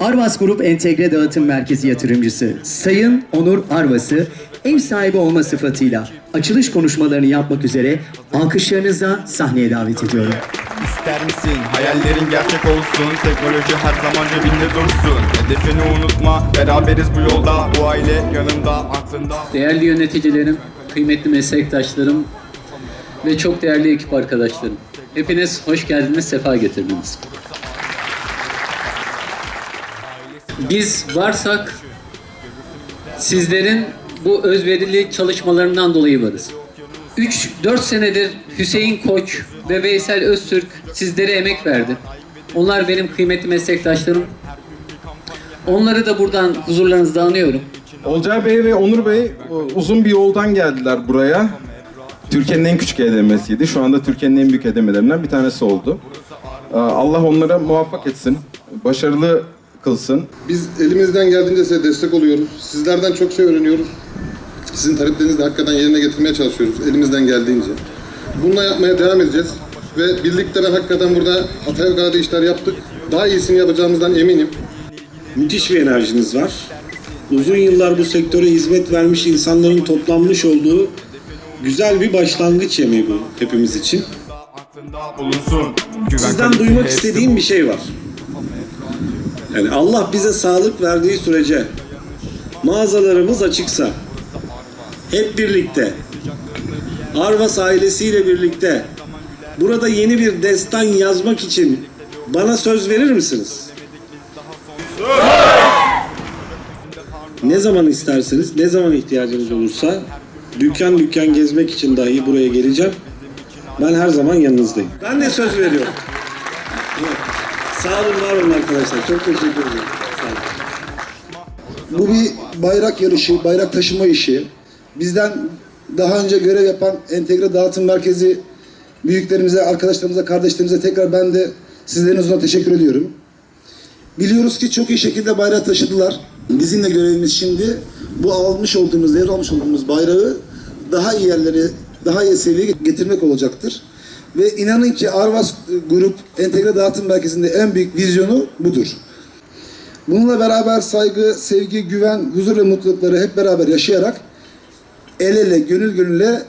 Arvas Grup Entegre Dağıtım Merkezi yatırımcısı. Sayın Onur Arvas'ı ev sahibi olma sıfatıyla açılış konuşmalarını yapmak üzere alkışlarınızla sahneye davet ediyorum. İster misin? Hayallerin gerçek olsun. Teknoloji her zaman cebinde dursun. Hedefini unutma. Beraberiz bu yolda. Bu aile yanında aklında. Değerli yöneticilerim, kıymetli meslektaşlarım ve çok değerli ekip arkadaşlarım. Hepiniz hoş geldiniz, sefa getirdiniz. Biz varsak sizlerin bu özverili çalışmalarından dolayı varız. 3-4 senedir Hüseyin Koç ve Veysel Öztürk sizlere emek verdi. Onlar benim kıymetli meslektaşlarım. Onları da buradan huzurlarınızda anıyorum. Olcay Bey ve Onur Bey uzun bir yoldan geldiler buraya. Türkiye'nin en küçük edemesiydi. Şu anda Türkiye'nin en büyük edemelerinden bir tanesi oldu. Ee, Allah onlara muvaffak etsin. Başarılı kılsın. Biz elimizden geldiğince size destek oluyoruz. Sizlerden çok şey öğreniyoruz. Sizin taleplerinizi de hakikaten yerine getirmeye çalışıyoruz elimizden geldiğince. Bununla yapmaya devam edeceğiz. Ve birlikte ben hakikaten burada fevkalade işler yaptık. Daha iyisini yapacağımızdan eminim. Müthiş bir enerjiniz var. Uzun yıllar bu sektöre hizmet vermiş insanların toplanmış olduğu güzel bir başlangıç yemeği bu hepimiz için. Sizden duymak istediğim bir şey var. Yani Allah bize sağlık verdiği sürece mağazalarımız açıksa hep birlikte Arvas ailesiyle birlikte burada yeni bir destan yazmak için bana söz verir misiniz? Ne zaman isterseniz, ne zaman ihtiyacınız olursa dükkan dükkan gezmek için dahi buraya geleceğim. Ben her zaman yanınızdayım. Ben de söz veriyorum. Evet. Sağ olun, var olun arkadaşlar. Çok teşekkür ederim. Bu bir bayrak yarışı, bayrak taşıma işi. Bizden daha önce görev yapan Entegre Dağıtım Merkezi büyüklerimize, arkadaşlarımıza, kardeşlerimize tekrar ben de sizlerin huzuruna teşekkür ediyorum. Biliyoruz ki çok iyi şekilde bayrağı taşıdılar. Bizim de görevimiz şimdi bu almış olduğumuz, devralmış olduğumuz bayrağı daha iyi yerlere, daha iyi seviyeye getirmek olacaktır. Ve inanın ki Arvas Grup Entegre Dağıtım Merkezi'nde en büyük vizyonu budur. Bununla beraber saygı, sevgi, güven, huzur ve mutlulukları hep beraber yaşayarak el ele, gönül gönüle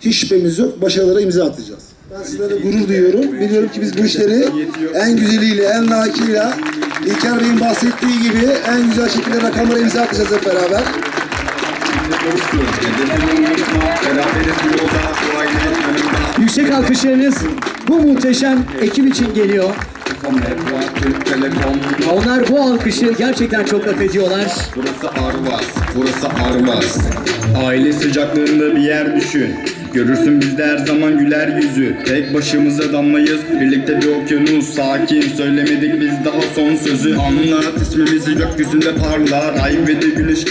hiç şüphemiz yok, başarılara imza atacağız. Ben sizlere gurur duyuyorum. Biliyorum ki biz bu işleri en güzeliyle, en layıkıyla İlker Bey'in bahsettiği gibi en güzel şekilde rakamlara imza atacağız hep beraber. beraberiz bu yolda yanında Alkışlarınız bu muhteşem ekip için geliyor. Onlar bu alkışı gerçekten çok hak ediyorlar. Burası Arvas, burası Arvas. Aile sıcaklığında bir yer düşün. Görürsün bizde her zaman güler yüzü. Tek başımıza damlayız, birlikte bir okyanus. Sakin, söylemedik biz daha son sözü. Anlat ismimizi gökyüzünde parlar. Ay ve de güneş gibi